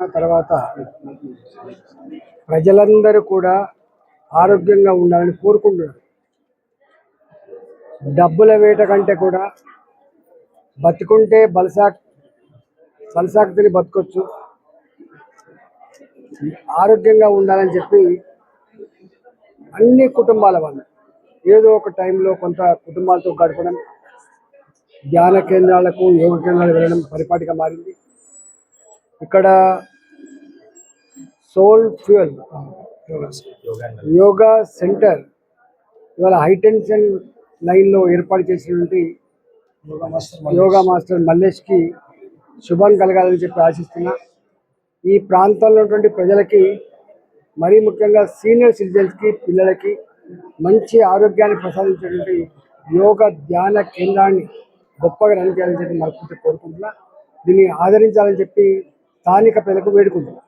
తర్వాత ప్రజలందరూ కూడా ఆరోగ్యంగా ఉండాలని కోరుకుంటున్నారు. డబ్బుల వేట కంటే కూడా బతుకుంటే బలసా సలసాక్ తిని బతకొచ్చు. ఆరోగ్యంగా ఉండాలని చెప్పి అన్ని కుటుంబాల వాళ్ళు ఏదో ఒక టైంలో కొంత కుటుంబాలతో గడపడం ధ్యాన కేంద్రాలకు యోగ కేంద్రాలకు వెళ్ళడం పరిపాటిగా మారింది. ఇక్కడ సోల్ ఫ్యూయల్ యోగా సెంటర్ ఇవాళ హైటెన్షన్ లైన్లో ఏర్పాటు చేసినటువంటి యోగా మాస్టర్ మల్లేష్కి శుభం కలగాలని చెప్పి ఆశిస్తున్నా. ఈ ప్రాంతంలో ఉన్నటువంటి ప్రజలకి మరీ ముఖ్యంగా సీనియర్ సిటిజన్స్కి పిల్లలకి మంచి ఆరోగ్యాన్ని ప్రసాదించేటువంటి యోగ ధ్యాన కేంద్రాన్ని గొప్పగా రన్ చేయాలని చెప్పి మనస్ఫూర్తి కోరుకుంటున్నా. దీన్ని ఆదరించాలని చెప్పి స్థానిక ప్రజలకు వేడుకుంటున్నాం.